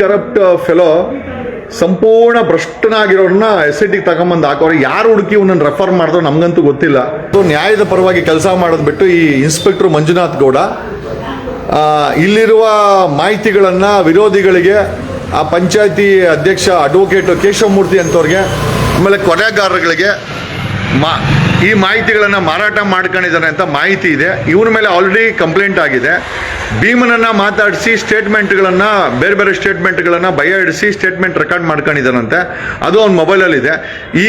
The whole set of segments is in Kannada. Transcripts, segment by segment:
ಕರಪ್ಟ್ ಫೆಲೋ ಸಂಪೂರ್ಣ ಭ್ರಷ್ಟನಾಗಿರೋರನ್ನ ಎಸ್ ಐ ಟಿಗೆ ತಗೊಂಬಂದು ಹಾಕೋರು ಯಾರು ಹುಡುಕಿ ಇವನನ್ನು ರೆಫರ್ ಮಾಡಿದ್ರು ನಮಗಂತೂ ಗೊತ್ತಿಲ್ಲ. ನ್ಯಾಯದ ಪರವಾಗಿ ಕೆಲಸ ಮಾಡೋದು ಬಿಟ್ಟು ಈ ಇನ್ಸ್ಪೆಕ್ಟರ್ ಮಂಜುನಾಥ್ ಗೌಡ ಇಲ್ಲಿರುವ ಮಾಹಿತಿಗಳನ್ನು ವಿರೋಧಿಗಳಿಗೆ, ಆ ಪಂಚಾಯತಿ ಅಧ್ಯಕ್ಷ ಅಡ್ವೊಕೇಟ್ ಕೇಶವಮೂರ್ತಿ ಅಂತವ್ರಿಗೆ ಆಮೇಲೆ ಕೊನೆಗಾರರುಗಳಿಗೆ ಮಾ ಈ ಮಾಹಿತಿಗಳನ್ನು ಮಾರಾಟ ಮಾಡ್ಕೊಂಡಿದ್ದಾರೆ ಅಂತ ಮಾಹಿತಿ ಇದೆ. ಇವ್ರ ಮೇಲೆ ಆಲ್ರೆಡಿ ಕಂಪ್ಲೇಂಟ್ ಆಗಿದೆ. ಭೀಮನನ್ನು ಮಾತಾಡಿಸಿ ಸ್ಟೇಟ್ಮೆಂಟ್ಗಳನ್ನು ಬೇರೆ ಬೇರೆ ಸ್ಟೇಟ್ಮೆಂಟ್ಗಳನ್ನು ಭಯ ಹಿಡಿಸಿ ಸ್ಟೇಟ್ಮೆಂಟ್ ರೆಕಾರ್ಡ್ ಮಾಡ್ಕೊಂಡಿದ್ದಾನಂತೆ. ಅದು ಅವ್ನ ಮೊಬೈಲಲ್ಲಿದೆ ಈ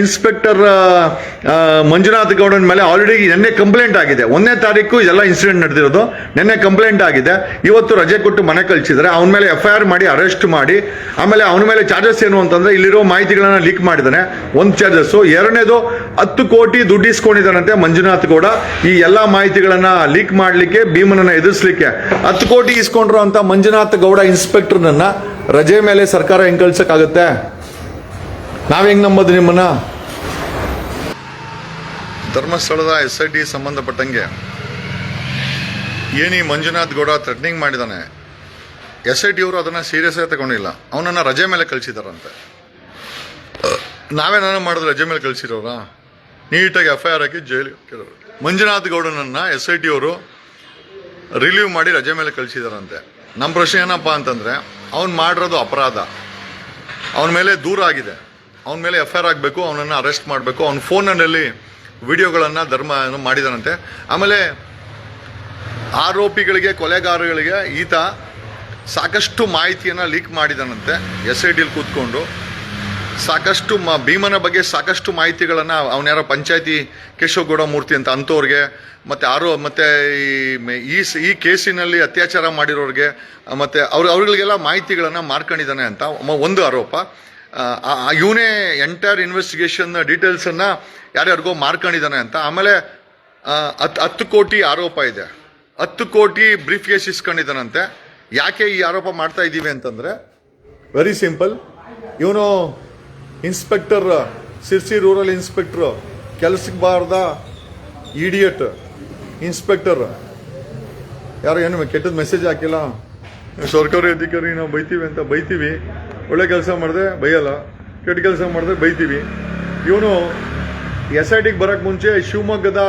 ಇನ್ಸ್ಪೆಕ್ಟರ್ ಮಂಜುನಾಥ್ ಗೌಡನ ಮೇಲೆ ಆಲ್ರೆಡಿ ನಿನ್ನೆ ಕಂಪ್ಲೇಂಟ್ ಆಗಿದೆ. ಒಂದನೇ ತಾರೀಕು ಇದೆಲ್ಲ ಇನ್ಸಿಡೆಂಟ್ ನಡೆದಿರೋದು. ನಿನ್ನೆ ಕಂಪ್ಲೇಂಟ್ ಆಗಿದೆ. ಇವತ್ತು ರಜೆ ಕೊಟ್ಟು ಮನೆ ಕಳಿಸಿದರೆ ಅವನ ಮೇಲೆ ಎಫ್ ಐ ಆರ್ ಮಾಡಿ ಅರೆಸ್ಟ್ ಮಾಡಿ, ಆಮೇಲೆ ಅವನ ಮೇಲೆ ಚಾರ್ಜಸ್ ಏನು ಅಂತಂದರೆ ಇಲ್ಲಿರೋ ಮಾಹಿತಿಗಳನ್ನು ಲೀಕ್ ಮಾಡಿದ್ದಾನೆ. ಒಂದು ಚಾರ್ಜಸ್ಸು ಎರಡನೇದು ಹತ್ತು ಕೋಟಿ ದುಡ್ಡು ಇಸ್ಕೊಂಡಿದ್ದಾನಂತೆ ಮಂಜುನಾಥ್ ಗೌಡ. ಈ ಎಲ್ಲ ಮಾಹಿತಿಗಳನ್ನ ಲೀಕ್ ಮಾಡಲಿಕ್ಕೆ, ಭೀಮನನ್ನ ಎದುರಿಸಲಿಕ್ಕೆ ಹತ್ತು ಕೋಟಿ ಇಸ್ಕೊಂಡ್ರು ಅಂತ ಮಂಜುನಾಥ್ ಗೌಡ ಇನ್ಸ್ಪೆಕ್ಟರ್ನನ್ನ ರಜೆ ಮೇಲೆ ಸರ್ಕಾರ ಹೆಂಗ್ ಕಳ್ಸಕ್ಕಾಗುತ್ತೆ ನಾವ್ ಹೆಂಗ್ ನಂಬೋದು ನಿಮ್ಮನ್ನ? ಧರ್ಮಸ್ಥಳದ ಎಸ್ ಐ ಟಿ ಸಂಬಂಧಪಟ್ಟಂಗೆ ಏನಿ ಮಂಜುನಾಥ್ ಗೌಡ ಥ್ರೆಟ್ನಿಂಗ್ ಮಾಡಿದಾನೆ, ಎಸ್ ಐ ಟಿ ಅವರು ಅದನ್ನ ಸೀರಿಯಸ್ ಆಗಿ ತಗೊಂಡಿಲ್ಲ. ಅವನನ್ನ ರಜೆ ಮೇಲೆ ಕಳಿಸಿದಾರಂತೆ. ನಾವೇನಾರ ಮಾಡಿದ್ರೆ ರಜೆ ಮೇಲೆ ಕಳಿಸಿರೋರ? ನೀಟಾಗಿ ಎಫ್ ಐ ಆರ್ ಹಾಕಿ ಜೈಲು ಕೆಲವರು ಮಂಜುನಾಥ್ ಗೌಡನನ್ನು ಎಸ್ ಐ ಟಿ ಅವರು ರಿಲೀವ್ ಮಾಡಿ ರಜೆ ಮೇಲೆ ಕಳಿಸಿದಾರಂತೆ. ನಮ್ಮ ಪ್ರಶ್ನೆ ಏನಪ್ಪ ಅಂತಂದರೆ, ಅವ್ನು ಮಾಡಿರೋದು ಅಪರಾಧ. ಅವನ ಮೇಲೆ ದೂರ ಆಗಿದೆ. ಅವನ ಮೇಲೆ ಎಫ್ ಐ ಆರ್ ಆಗಬೇಕು ಅವನನ್ನು ಅರೆಸ್ಟ್ ಮಾಡಬೇಕು, ಅವನ ಫೋನಲ್ಲಿ ವಿಡಿಯೋಗಳನ್ನು ಧರ್ಮ ಮಾಡಿದಾನಂತೆ ಆಮೇಲೆ ಆರೋಪಿಗಳಿಗೆ ಕೊಲೆಗಾರಗಳಿಗೆ ಈತ ಸಾಕಷ್ಟು ಮಾಹಿತಿಯನ್ನು ಲೀಕ್ ಮಾಡಿದಾನಂತೆ, ಎಸ್ ಐ ಟಿಲಿ ಕೂತ್ಕೊಂಡು. ಸಾಕಷ್ಟು ಮ ಭೀಮನ ಬಗ್ಗೆ ಸಾಕಷ್ಟು ಮಾಹಿತಿಗಳನ್ನು ಅವನ ಯಾರೋ ಪಂಚಾಯತಿ ಕೇಶವಗೌಡ ಮೂರ್ತಿ ಅಂತ ಅಂಥವ್ರಿಗೆ ಮತ್ತು ಆರೋ, ಮತ್ತು ಈ ಈ ಕೇಸಿನಲ್ಲಿ ಅತ್ಯಾಚಾರ ಮಾಡಿರೋರಿಗೆ, ಮತ್ತು ಅವ್ರ ಅವ್ರಿಗೆಲ್ಲ ಮಾಹಿತಿಗಳನ್ನು ಮಾರ್ಕೊಂಡಿದ್ದಾನೆ ಅಂತ ಒಂದು ಆರೋಪ. ಇವನೇ ಎಂಟೈರ್ ಇನ್ವೆಸ್ಟಿಗೇಷನ್ ಡೀಟೇಲ್ಸನ್ನು ಯಾರ್ಯಾರಿಗೋ ಮಾರ್ಕೊಂಡಿದ್ದಾನೆ ಅಂತ. ಆಮೇಲೆ ಹತ್ತು ಹತ್, ಹತ್ತು ಕೋಟಿ ಆರೋಪ ಇದೆ. ಹತ್ತು ಕೋಟಿ ಬ್ರೀಫ್ ಕೇಸ್ ಇಸ್ಕೊಂಡಿದ್ದಾನಂತೆ. ಯಾಕೆ ಈ ಆರೋಪ ಮಾಡ್ತಾ ಇದ್ದೀವಿ ಅಂತಂದರೆ ವೆರಿ ಸಿಂಪಲ್ ಇವನು ಇನ್ಸ್ಪೆಕ್ಟರ್ ಸಿರ್ಸಿ ರೂರಲ್ ಇನ್ಸ್ಪೆಕ್ಟರ್ ಕೆಲಸಕ್ಕೆ ಬಾರ್ದ ಇಡಿಯಟ್ ಇನ್ಸ್ಪೆಕ್ಟರ್ ಯಾರು ಏನು ಕೆಟ್ಟದ ಮೆಸೇಜ್ ಹಾಕಿಲ್ಲ? ಸರ್ಕಾರಿ ಅಧಿಕಾರಿ, ನಾವು ಬೈತೀವಿ ಅಂತ ಬೈತೀವಿ. ಒಳ್ಳೆ ಕೆಲಸ ಮಾಡಿದೆ, ಬೈಯಲ್ಲ. ಕೆಟ್ಟ ಕೆಲಸ ಮಾಡಿದ್ರೆ ಬೈತೀವಿ. ಇವನು ಎಸ್ ಐ ಟಿಗೆ ಬರೋಕ್ಕೆ ಮುಂಚೆ ಶಿವಮೊಗ್ಗದ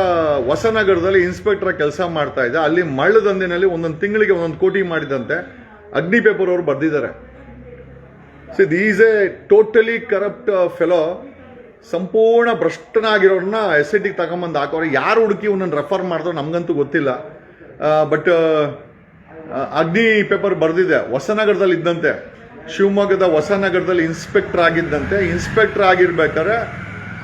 ಹೊಸನಗರದಲ್ಲಿ ಇನ್ಸ್ಪೆಕ್ಟರ್ ಕೆಲಸ ಮಾಡ್ತಾ ಇದ್ದ. ಅಲ್ಲಿ ಮಳ್ಳದಂದಿನಲ್ಲಿ ಒಂದೊಂದು ತಿಂಗಳಿಗೆ ಒಂದೊಂದು ಕೋಟಿ ಮಾಡಿದಂತೆ. ಅಗ್ನಿ ಪೇಪರ್ ಅವರು ಬರ್ದಿದ್ದಾರೆ. So these a totally corrupt fellow ಸಂಪೂರ್ಣ ಭ್ರಷ್ಟನಾಗಿರೋರನ್ನ ಎಸ್ ಐ ಟಿಗೆ ತಗೊಂಬಂದು ಹಾಕೋರು. ಯಾರು ಹುಡುಕಿ ಇವನನ್ನು ರೆಫರ್ ಮಾಡಿದ್ರು ನಮಗಂತೂ ಗೊತ್ತಿಲ್ಲ. ಬಟ್ ಅಗ್ನಿ ಪೇಪರ್ ಬರೆದಿದೆ. ಹೊಸನಗರದಲ್ಲಿ ಇದ್ದಂತೆ. ಶಿವಮೊಗ್ಗದ ಹೊಸನಗರದಲ್ಲಿ ಇನ್ಸ್ಪೆಕ್ಟರ್ ಆಗಿದ್ದಂತೆ. ಇನ್ಸ್ಪೆಕ್ಟರ್ ಆಗಿರ್ಬೇಕಾದ್ರೆ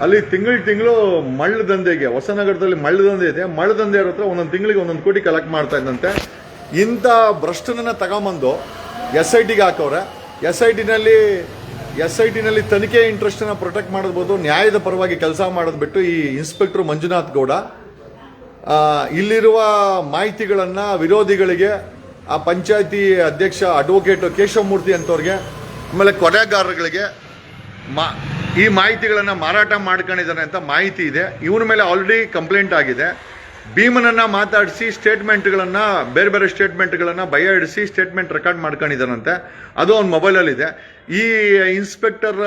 ಅಲ್ಲಿ ತಿಂಗಳು ತಿಂಗಳು ಮಳ್ಳ ದಂಧೆಗೆ, ಹೊಸನಗರದಲ್ಲಿ ಮಳ್ಳ ದಂಧೆ ಇದೆ. ಮಳ್ಳ ದಂಧೆ ಇರೋ ಹತ್ರ ಒಂದೊಂದು ತಿಂಗಳಿಗೆ ಒಂದೊಂದು ಕೋಟಿ ಕಲೆಕ್ಟ್ ಮಾಡ್ತಾ ಇದ್ದಂತೆ. ಇಂಥ ಭ್ರಷ್ಟನನ್ನು ತಗೊಂಬಂದು ಎಸ್ ಐ ಟಿಗೆ ಹಾಕವ್ರೆ ಎಸ್ ಐ ಟಿನಲ್ಲಿ ಎಸ್ ಐ ಟಿನಲ್ಲಿ ತನಿಖೆ ಇಂಟ್ರೆಸ್ಟನ್ನು ಪ್ರೊಟೆಕ್ಟ್ ಮಾಡಬಹುದು ನ್ಯಾಯದ ಪರವಾಗಿ ಕೆಲಸ ಮಾಡೋದು ಬಿಟ್ಟು ಈ ಇನ್ಸ್ಪೆಕ್ಟರ್ ಮಂಜುನಾಥ್ ಗೌಡ ಇಲ್ಲಿರುವ ಮಾಹಿತಿಗಳನ್ನು ವಿರೋಧಿಗಳಿಗೆ, ಆ ಪಂಚಾಯತಿ ಅಧ್ಯಕ್ಷ ಅಡ್ವೊಕೇಟ್ ಕೇಶವಮೂರ್ತಿ ಅಂತವ್ರಿಗೆ ಆಮೇಲೆ ಕೊಲೆಗಾರರುಗಳಿಗೆ ಮಾ, ಈ ಮಾಹಿತಿಗಳನ್ನು ಮಾರಾಟ ಮಾಡ್ಕೊಂಡಿದ್ದಾರೆ ಅಂತ ಮಾಹಿತಿ ಇದೆ. ಇವನ ಮೇಲೆ ಆಲ್ರೆಡಿ ಕಂಪ್ಲೇಂಟ್ ಆಗಿದೆ. ಭೀಮನನ್ನ ಮಾತಾಡಿಸಿ ಸ್ಟೇಟ್ಮೆಂಟ್ಗಳನ್ನು ಬೇರೆ ಬೇರೆ ಸ್ಟೇಟ್ಮೆಂಟ್ಗಳನ್ನು ಭಯ ಹಿಡಿಸಿ ಸ್ಟೇಟ್ಮೆಂಟ್ ರೆಕಾರ್ಡ್ ಮಾಡ್ಕೊಂಡಿದ್ದಾನಂತೆ. ಅದು ಅವ್ನ ಮೊಬೈಲಲ್ಲಿದೆ ಈ ಇನ್ಸ್ಪೆಕ್ಟರ್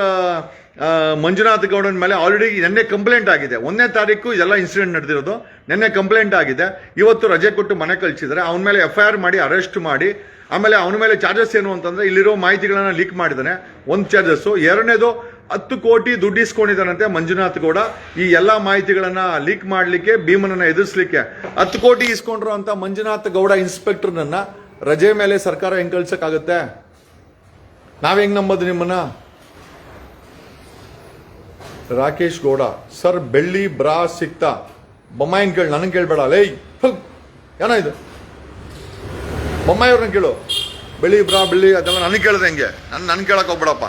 ಮಂಜುನಾಥ್ ಗೌಡನ ಮೇಲೆ ಆಲ್ರೆಡಿ ನಿನ್ನೆ ಕಂಪ್ಲೇಂಟ್ ಆಗಿದೆ. ಒಂದನೇ ತಾರೀಕು ಇದೆಲ್ಲ ಇನ್ಸಿಡೆಂಟ್ ನಡೆದಿರೋದು. ನಿನ್ನೆ ಕಂಪ್ಲೇಂಟ್ ಆಗಿದೆ. ಇವತ್ತು ರಜೆ ಕೊಟ್ಟು ಮನೆ ಕಳಿಸಿದರೆ. ಅವನ ಮೇಲೆ ಎಫ್ ಐ ಆರ್ ಮಾಡಿ ಅರೆಸ್ಟ್ ಮಾಡಿ. ಆಮೇಲೆ ಅವನ ಮೇಲೆ ಚಾರ್ಜಸ್ ಏನು ಅಂತಂದ್ರೆ ಇಲ್ಲಿರೋ ಮಾಹಿತಿಗಳನ್ನು ಲೀಕ್ ಮಾಡಿದ್ದಾನೆ ಒಂದು ಚಾರ್ಜಸ್ ಎರಡನೇದು ಹತ್ತು ಕೋಟಿ ದುಡ್ಡು ಇಸ್ಕೊಂಡಿದ್ದಾನಂತೆ ಮಂಜುನಾಥ್ ಗೌಡ. ಈ ಎಲ್ಲ ಮಾಹಿತಿಗಳನ್ನ ಲೀಕ್ ಮಾಡಲಿಕ್ಕೆ, ಭೀಮನನ್ನ ಎದುರಿಸಲಿಕ್ಕೆ ಹತ್ತು ಕೋಟಿ ಇಸ್ಕೊಂಡ್ರು ಅಂತ ಮಂಜುನಾಥ್ ಗೌಡ ಇನ್ಸ್ಪೆಕ್ಟರ್ನನ್ನ ರಜೆ ಮೇಲೆ ಸರ್ಕಾರ ಹೆಂಗ್ ಕಳ್ಸಕ್ಕಾಗತ್ತೆ ನಾವ್ ಹೆಂಗ್ ನಂಬೋದು ನಿಮ್ಮನ್ನ? ರಾಕೇಶ್ ಗೌಡ, ಸರ್, ಬೆಳ್ಳಿ, ಬ್ರಾ, ಸಿಕ್ತಾ. ಬೊಮ್ಮಾಯಿನ ಕೇಳಿ ನನಗೆ ಕೇಳಬೇಡ ಲೈ ಏನೋ ಇದು? ಬೊಮ್ಮಾಯಿ ಅವ್ರನ್ನ ಕೇಳು. ಬೆಳ್ಳಿ, ಬ್ರಾ, ಬೆಳ್ಳಿ, ಅದೆಲ್ಲ ನನಗೆ ಕೇಳಿದೆ ಹೆಂಗೆ. ನನ್ ನನ್ ಕೇಳಕ್ ಹೋಗ್ಬೇಡಪ್ಪ.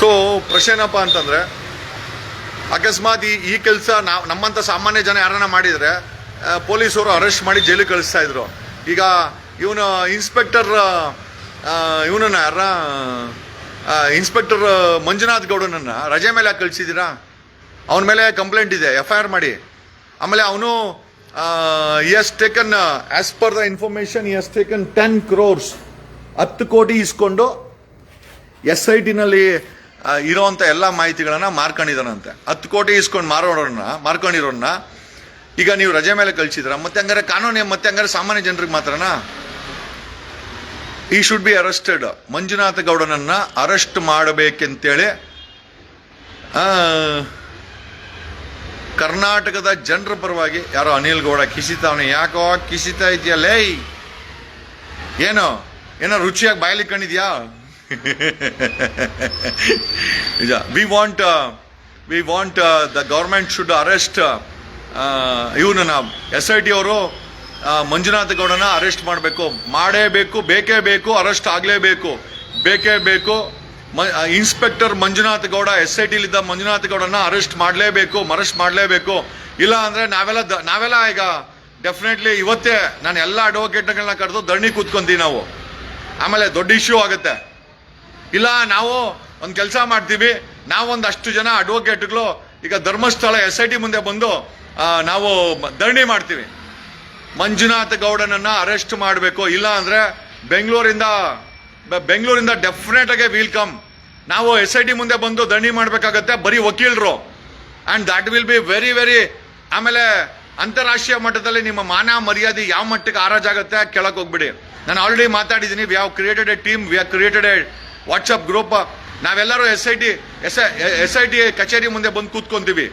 ಸೊ ಪ್ರಶ್ನೆ ಏನಪ್ಪ ಅಂತಂದ್ರೆ, ಅಕಸ್ಮಾತ್ ಈ ಕೆಲಸ ನಾವು ನಮ್ಮಂಥ ಸಾಮಾನ್ಯ ಜನ ಯಾರನ್ನ ಮಾಡಿದ್ರೆ ಪೊಲೀಸರು ಅರೆಸ್ಟ್ ಮಾಡಿ ಜೈಲಿಗೆ ಕಳಿಸ್ತಾ ಇದ್ರು. ಈಗ ಇವನು ಇನ್ಸ್ಪೆಕ್ಟರ್ ಇವನನ್ನ ಯಾರ ಇನ್ಸ್ಪೆಕ್ಟರ್ ಮಂಜುನಾಥ್ ಗೌಡನನ್ನ ರಜೆ ಮೇಲೆ ಯಾಕೆ ಕಳಿಸಿದ್ದೀರಾ? ಅವನ ಮೇಲೆ ಕಂಪ್ಲೇಂಟ್ ಇದೆ ಎಫ್ ಐ ಆರ್ ಮಾಡಿ. ಆಮೇಲೆ ಅವನು has taken as per the information he has taken ten crores ಹತ್ತು ಕೋಟಿ ಇಸ್ಕೊಂಡು ಎಸ್ ಐ ಟಿನಲ್ಲಿ ಇರೋವಂಥ ಎಲ್ಲ ಮಾಹಿತಿಗಳನ್ನು ಮಾರ್ಕೊಂಡಿದ್ದಾನಂತೆ. ಹತ್ತು ಕೋಟಿ ಇಸ್ಕೊಂಡು ಮಾರೋರನ್ನ ಮಾರ್ಕೊಂಡಿರೋನ್ನ ಈಗ ನೀವು ರಜೆ ಮೇಲೆ ಕಳಿಸಿದ್ರ ಮತ್ತೆ ಹಂಗಾರೆ ಕಾನೂನು ಮತ್ತೆ ಹಂಗಾರೆ ಸಾಮಾನ್ಯ ಜನರಿಗೆ ಮಾತ್ರನಾ? He should be arrested Manjunatha ಗೌಡನನ್ನ arrest ಮಾಡಬೇಕೆಂತೇಳಿ ಕರ್ನಾಟಕದ ಜನರ ಪರವಾಗಿ ಯಾರೋ ಅನಿಲ್ ಗೌಡ ಕಿಸಿತಾವನೆ. ಯಾಕೋ ಕಿಸಿತಾ ಇದೆಯಲ್ಲೇ ಏನೋ ಏನೋ ರುಚಿಯಾಗಿ ಬಾಯಲ್ಲಿ ಕಂಡಿದ್ಯಾ ನಿಜ we want we want the government should arrest ಇವನನ್ನ ಎಸ್ ಐ ಟಿ ಅವರು ಮಂಜುನಾಥ ಗೌಡನ ಅರೆಸ್ಟ್ ಮಾಡಬೇಕು. ಮಾಡೇಬೇಕು ಬೇಕೇ, ಬೇಕು ಅರೆಸ್ಟ್ ಆಗಲೇಬೇಕು ಬೇಕೇ. ಬೇಕು inspector Manjunatha Gowda S I ಟಿಲಿದ್ದ Manjunatha ಗೌಡನ ಅರೆಸ್ಟ್ ಮಾಡಲೇಬೇಕು ಅರೆಸ್ಟ್ ಮಾಡಲೇಬೇಕು ಇಲ್ಲ ಅಂದ್ರೆ ನಾವೆಲ್ಲ ದ- ನಾವೆಲ್ಲ ಈಗ ಡೆಫಿನೆಟ್ಲಿ ಇವತ್ತೇ ನಾನು ಎಲ್ಲ ಅಡ್ವೊಕೇಟ್ಗಳನ್ನ ಕರೆದು ಧರಣಿ ಕೂತ್ಕೊಂತೀವಿ ನಾವು. ಆಮೇಲೆ ದೊಡ್ಡ ಇಶ್ಯೂ ಆಗುತ್ತೆ. ಇಲ್ಲ, ನಾವು ಒಂದು ಕೆಲಸ ಮಾಡ್ತೀವಿ. ನಾವೊಂದಷ್ಟು ಜನ ಅಡ್ವೊಕೇಟ್ಗಳು. ಈಗ ಧರ್ಮಸ್ಥಳ ಎಸ್ ಐ ಟಿ ಮುಂದೆ ಬಂದು ನಾವು ಧರಣಿ ಮಾಡ್ತೀವಿ. ಮಂಜುನಾಥ ಗೌಡನನ್ನ ಅರೆಸ್ಟ್ ಮಾಡಬೇಕು. ಇಲ್ಲ ಅಂದ್ರೆ ಬೆಂಗಳೂರಿಂದ ಬೆಂಗಳೂರಿಂದ ಡೆಫಿನೆಟ್ ಆಗಿ ವಿಲ್ ಕಮ್ ನಾವು ಎಸ್ ಐ ಟಿ ಮುಂದೆ ಬಂದು ಧರಣಿ ಮಾಡಬೇಕಾಗತ್ತೆ, ಬರೀ ವಕೀಲರು. And that will be very very ಆಮೇಲೆ ಅಂತಾರಾಷ್ಟ್ರೀಯ ಮಟ್ಟದಲ್ಲಿ ನಿಮ್ಮ ಮಾನ ಮರ್ಯಾದೆ ಯಾವ ಮಟ್ಟಕ್ಕೆ ಆರಾಜಾಗುತ್ತೆ ಕೆಳಕ್ಕೆ ಹೋಗ್ಬಿಡಿ. ನಾನು ಆಲ್ರೆಡಿ ಮಾತಾಡಿದ್ದೀನಿ we have created a team we have created a WhatsApp group, ನಾವೆಲ್ಲರೂ S I T S S I T ಕಚೇರಿ ಮುಂದೆ ಬಂದು ಕೂತ್ಕೊಂತೀವಿ.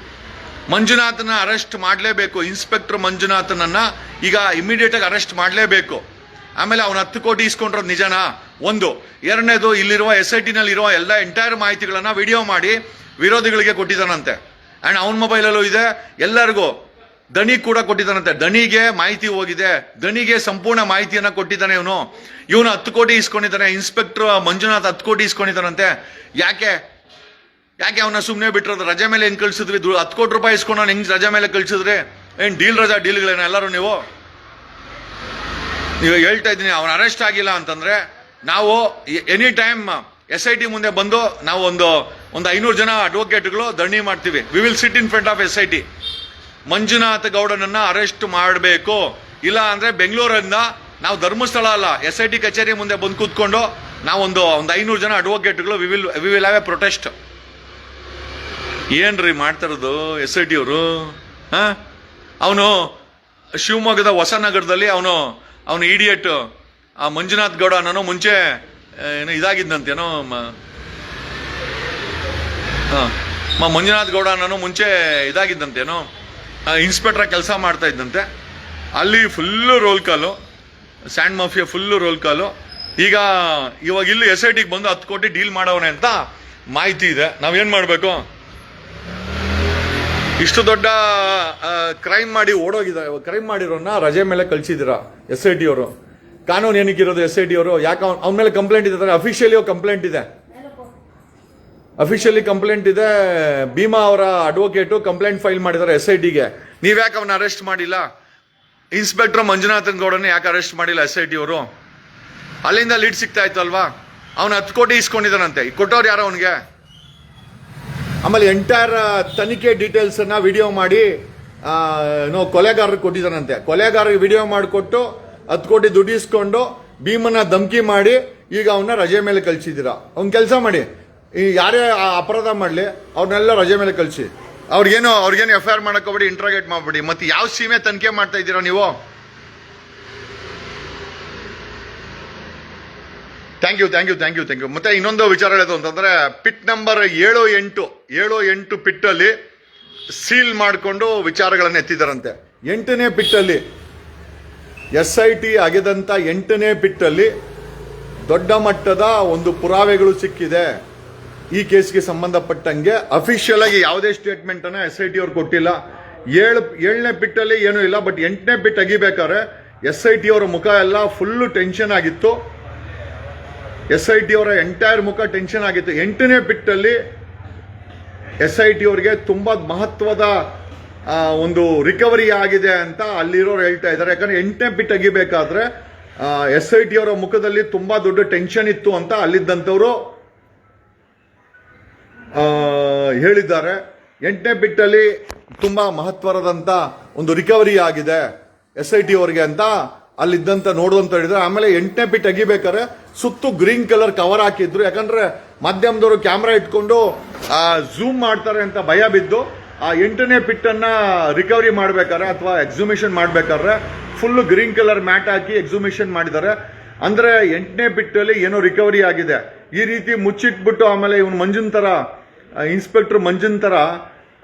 ಮಂಜುನಾಥನ ಅರೆಸ್ಟ್ ಮಾಡಲೇಬೇಕು, ಇನ್ಸ್ಪೆಕ್ಟರ್ ಮಂಜುನಾಥನನ್ನ ಈಗ ಇಮಿಡಿಯೇಟ್ ಆಗಿ ಅರೆಸ್ಟ್ ಮಾಡಲೇಬೇಕು. ಆಮೇಲೆ ಅವನ ಹತ್ತು ಕೋಟಿ ಇಸ್ಕೊಂಡಿರೋದು ನಿಜನಾ? ಒಂದು. ಎರಡನೇದು, ಇಲ್ಲಿರುವ ಎಸ್ ಐ ಟಿನಲ್ಲಿರುವ ಎಲ್ಲ ಎಂಟೈರ್ ಮಾಹಿತಿಗಳನ್ನು ವಿಡಿಯೋ ಮಾಡಿ ವಿರೋಧಿಗಳಿಗೆ ಕೊಟ್ಟಿದ್ದಾನಂತೆ. ಅಂಡ್ ಅವನ ಮೊಬೈಲಲ್ಲೂ ಇದೆ. ಎಲ್ಲರಿಗೂ ದಣಿ ಕೂಡ ಕೊಟ್ಟಿದ್ದಾನಂತೆ. ದಣಿಗೆ ಮಾಹಿತಿ ಹೋಗಿದೆ. ದಣಿಗೆ ಸಂಪೂರ್ಣ ಮಾಹಿತಿಯನ್ನ ಕೊಟ್ಟಿದ್ದಾನೆ ಇವನು. ಇವನು ಹತ್ತು ಕೋಟಿ ಇಸ್ಕೊಂಡಿದ್ದಾನೆ ಇನ್ಸ್ಪೆಕ್ಟರ್ ಮಂಜುನಾಥ್ ಹತ್ತು ಕೋಟಿ ಇಸ್ಕೊಂಡಿದ್ದಾನಂತೆ ಯಾಕೆ? ಯಾಕೆ ಅವನ ಸುಮ್ಮನೆ ಬಿಟ್ಟಿರೋದು ರಜೆ ಮೇಲೆ ಹೆಂಗೆ ಕಳಿಸಿದ್ರಿ? ಹತ್ತು ಕೋಟಿ ರೂಪಾಯಿ ಇಸ್ಕೊಂಡು ಹೆಂಗೆ ರಜೆ ಮೇಲೆ ಕಳಿಸಿದ್ರಿ? ಏನ್ ಡೀಲ್ ರಜಾ, ಡೀಲ್ಗಳೇನ? ಎಲ್ಲರೂ ನೀವು? ನೀವು ಹೇಳ್ತಾ ಇದ್ದೀನಿ, ಅವನು ಅರೆಸ್ಟ್ ಆಗಿಲ್ಲ ಅಂತಂದ್ರೆ ನಾವು any time S I T ಮುಂದೆ ಬಂದು ನಾವು ಒಂದು ಒಂದು ಐನೂರು ಜನ ಅಡ್ವೊಕೇಟ್ಗಳು ದಣಿ ಮಾಡ್ತೀವಿ. We will sit in front of S I T Manjunatha ಗೌಡನನ್ನ arrest ಮಾಡಬೇಕು. ಇಲ್ಲ ಅಂದ್ರೆ ಬೆಂಗಳೂರಿಂದ ನಾವು ಧರ್ಮಸ್ಥಳ ಅಲ್ಲ ಎಸ್ ಐ ಟಿ ಕಚೇರಿ ಮುಂದೆ ಬಂದು ಕೂತ್ಕೊಂಡು ನಾವೊಂದು ಒಂದು ಐನೂರು ಜನ ಅಡ್ವೊಕೇಟ್ಗಳು we will we will have a protest ಏನ್ರಿ ಮಾಡ್ತಾರದು ಎಸ್ ಐ ಟಿ ಅವರು? ಹಾ? ಅವನು ಶಿವಮೊಗ್ಗದ ಹೊಸನಗರದಲ್ಲಿ ಅವನು ಅವನು ಇಡಿಯಟ್ ಆ ಮಂಜುನಾಥ್ ಗೌಡ ನಾನು ಮುಂಚೆ ಏನೋ ಇದಾಗಿದ್ದಂತೇನೋ ಹಾಂ. ಮಂಜುನಾಥ್ ಗೌಡ ನಾನು ಮುಂಚೆ ಇದಾಗಿದ್ದಂತೇನೋ. ಇನ್ಸ್ಪೆಕ್ಟರ್ ಕೆಲಸ ಮಾಡ್ತಾ ಇದ್ದಂತೆ ಅಲ್ಲಿ full roll call sand mafia full roll call ಈಗ ಇವಾಗ ಇಲ್ಲಿ ಎಸ್ ಐ ಟಿಗೆ ಬಂದು ಹತ್ತು ಕೋಟಿ ಡೀಲ್ ಮಾಡವನೆ ಅಂತ ಮಾಹಿತಿ ಇದೆ. ನಾವೇನು ಮಾಡಬೇಕು? ಇಷ್ಟು ದೊಡ್ಡ ಕ್ರೈಮ್ ಮಾಡಿ ಓಡೋಗಿದ ಕ್ರೈಮ್ ಮಾಡಿರೋನ್ನ ರಜೆ ಮೇಲೆ ಕಳಿಸಿದ್ದೀರಾ ಎಸ್ ಐ ಟಿ ಅವರು? ಕಾನೂನು ಏನಕ್ಕಿರೋದು ಎಸ್ ಐ ಟಿ ಅವರು? ಯಾಕೆ ಅವ್ನ ಮೇಲೆ ಕಂಪ್ಲೇಂಟ್ ಇದೆ ಅಫಿಷಿಯಲಿ ಕಂಪ್ಲೇಂಟ್ ಇದೆ. ಅಫಿಷಿಯಲಿ ಕಂಪ್ಲೇಂಟ್ ಇದೆ. ಭೀಮಾ ಅವರ ಅಡ್ವೊಕೇಟು ಕಂಪ್ಲೇಂಟ್ ಫೈಲ್ ಮಾಡಿದ್ದಾರೆ ಎಸ್ ಐ ಟಿಗೆ ನೀವ್ಯಾಕೆ ಅವನ ಅರೆಸ್ಟ್ ಮಾಡಿಲ್ಲ? ಇನ್ಸ್ಪೆಕ್ಟರ್ ಮಂಜುನಾಥನ್ ಗೌಡನ ಯಾಕೆ ಅರೆಸ್ಟ್ ಮಾಡಿಲ್ಲ ಎಸ್ ಐ ಟಿ ಅವರು? ಅಲ್ಲಿಂದ ಲೀಡ್ ಸಿಗ್ತಾ ಇತ್ತು ಅಲ್ವಾ? ಅವನು ಹತ್ತು ಕೋಟಿ ಇಸ್ಕೊಂಡಿದ್ದಾನಂತೆ. ಕೊಟ್ಟವ್ರು ಯಾರೋ ಅವನಿಗೆ? ಆಮೇಲೆ ಎಂಟೈರ್ ತನಿಖೆ ಡೀಟೇಲ್ಸ್ ಅನ್ನ ವಿಡಿಯೋ ಮಾಡಿ ನೋ ಏನೋ ಕೊಲೆಗಾರರಿಗೆ ಕೊಟ್ಟಿದ್ದಾನಂತೆ. ಕೊಲೆಗಾರರಿಗೆ ವಿಡಿಯೋ ಮಾಡಿಕೊಟ್ಟು ಹತ್ತು ಕೋಟಿ ದುಡ್ಡು ಇಸ್ಕೊಂಡು ಭೀಮನ ಧಮಕಿ ಮಾಡಿ ಈಗ ಅವನ್ನ ರಜೆ ಮೇಲೆ ಕಳಿಸಿದ್ದೀರಾ? ಅವ್ನ ಕೆಲಸ ಮಾಡಿ. ಈ ಯಾರೇ ಅಪರಾಧ ಮಾಡಲಿ, ಅವ್ರನ್ನೆಲ್ಲ ರಜೆ ಮೇಲೆ ಕಳಿಸಿ. ಅವ್ರಿಗೇನು ಅವ್ರಿಗೇನು F I R interrogate interrogate ಮಾಡ್ಬೇಡಿ. ಮತ್ತೆ ಯಾವ ಸೀಮೆ ತನಿಖೆ ಮಾಡ್ತಾ ಇದ್ದೀರಾ ನೀವು? Thank you thank you thank you thank you ಮತ್ತೆ ಇನ್ನೊಂದು ವಿಚಾರ ಹೇಳೋದು ಅಂತಂದ್ರೆ ಪಿಟ್ ನಂಬರ್ ಏಳು ಎಂಟು ಏಳು ಎಂಟು ಪಿಟ್ಟಲ್ಲಿ ಸೀಲ್ ಮಾಡಿಕೊಂಡು ವಿಚಾರಗಳನ್ನು ಎತ್ತಿದಾರಂತೆ ಎಂಟನೇ ಪಿಟ್ಟಲ್ಲಿ ಎಸ್ ಐ ಟಿ ಅಗೆದಂಥ ಎಂಟನೇ ಪಿಟ್ಟಲ್ಲಿ ದೊಡ್ಡ ಮಟ್ಟದ ಒಂದು ಪುರಾವೆಗಳು ಸಿಕ್ಕಿದೆ. ಈ ಕೇಸ್ಗೆ ಸಂಬಂಧಪಟ್ಟಂಗೆ ಅಫಿಷಿಯಲ್ ಆಗಿ ಯಾವುದೇ ಸ್ಟೇಟ್ಮೆಂಟ್ ಅನ್ನ ಎಸ್ ಐ ಟಿ ಅವ್ರು ಕೊಟ್ಟಿಲ್ಲ. ಏಳು, ಏಳನೇ ಪಿಟ್ಟಲ್ಲಿ ಏನೂ ಇಲ್ಲ ಬಟ್ ಎಂಟನೇ ಬಿಟ್ ಅಗಿಬೇಕಾದ್ರೆ ಎಸ್ ಐ ಟಿ ಅವರ ಮುಖ ಎಲ್ಲ ಫುಲ್ಲು ಟೆನ್ಷನ್ ಆಗಿತ್ತು. ಎಸ್ ಐ ಟಿ ಅವರ ಎಂಟೈರ್ ಮುಖ ಟೆನ್ಷನ್ ಆಗಿತ್ತು. ಎಂಟನೇ ಬಿಟ್ಟಲ್ಲಿ ಎಸ್ ಐ ಟಿ ಅವರಿಗೆ ತುಂಬಾ ಮಹತ್ವದ ಒಂದು ರಿಕವರಿ ಆಗಿದೆ ಅಂತ ಅಲ್ಲಿರೋರು ಹೇಳ್ತಾ ಇದ್ದಾರೆ. ಯಾಕಂದ್ರೆ ಎಂಟನೇ ಬಿಟ್ ಅಗಿಬೇಕಾದ್ರೆ ಎಸ್ ಐ ಟಿ ಅವರ ಮುಖದಲ್ಲಿ ತುಂಬಾ ದೊಡ್ಡ ಟೆನ್ಷನ್ ಇತ್ತು ಅಂತ ಅಲ್ಲಿದ್ದಂಥವ್ರು ಹೇಳಿದ್ದಾರೆ. ಎಂಟನೇ ಬಿಟ್ಟಲ್ಲಿ ತುಂಬಾ ಮಹತ್ವರದಂತ ಒಂದು ರಿಕವರಿ ಆಗಿದೆ ಎಸ್ ಐ ಟಿ ಅವರಿಗೆ ಅಂತ. ಅಲ್ಲಿದ್ದಂತ ನೋಡುವಂತ ಹೇಳಿದ್ರೆ ಆಮೇಲೆ ಎಂಟನೇ ಬಿಟ್ ಅಗಿಬೇಕಾದ್ರೆ ಸುತ್ತು ಗ್ರೀನ್ ಕಲರ್ ಕವರ್ ಹಾಕಿದ್ರು. ಯಾಕಂದ್ರೆ ಮಾಧ್ಯಮದವರು ಕ್ಯಾಮ್ರಾ ಇಟ್ಕೊಂಡು ಝೂಮ್ ಮಾಡ್ತಾರೆ ಅಂತ ಭಯ ಬಿದ್ದು, ಆ ಎಂಟನೇ ಪಿಟ್ ಅನ್ನ ರಿಕವರಿ ಮಾಡ್ಬೇಕಾದ್ರೆ ಅಥವಾ ಎಕ್ಸಿಬಿಷನ್ ಮಾಡ್ಬೇಕಾದ್ರೆ ಫುಲ್ ಗ್ರೀನ್ ಕಲರ್ ಮ್ಯಾಟ್ ಹಾಕಿ ಎಕ್ಸಿಬಿಷನ್ ಮಾಡಿದ್ದಾರೆ. ಅಂದ್ರೆ ಎಂಟನೇ ಬಿಟ್ಟಲ್ಲಿ ಏನೋ ರಿಕವರಿ ಆಗಿದೆ. ಈ ರೀತಿ ಮುಚ್ಚಿಟ್ಬಿಟ್ಟು ಆಮೇಲೆ ಇವನು ಮಂಜುನ್ ತರ ಇನ್ಸ್ಪೆಕ್ಟರ್ ಮಂಜುನ್ ಥರ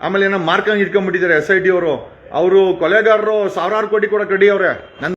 ಆಮೇಲೆ ಏನೋ ಮಾರ್ಕ್ ಇಟ್ಕೊಂಡ್ಬಿಟ್ಟಿದ್ದಾರೆ ಎಸ್ ಐ ಟಿ ಅವರು. ಅವರು ಕೊಲೆಗಾರರು ಸಾವಿರಾರು ಕೋಟಿ ಕೂಡ ಕಡಿ ಅವ್ರೆ. ನನ್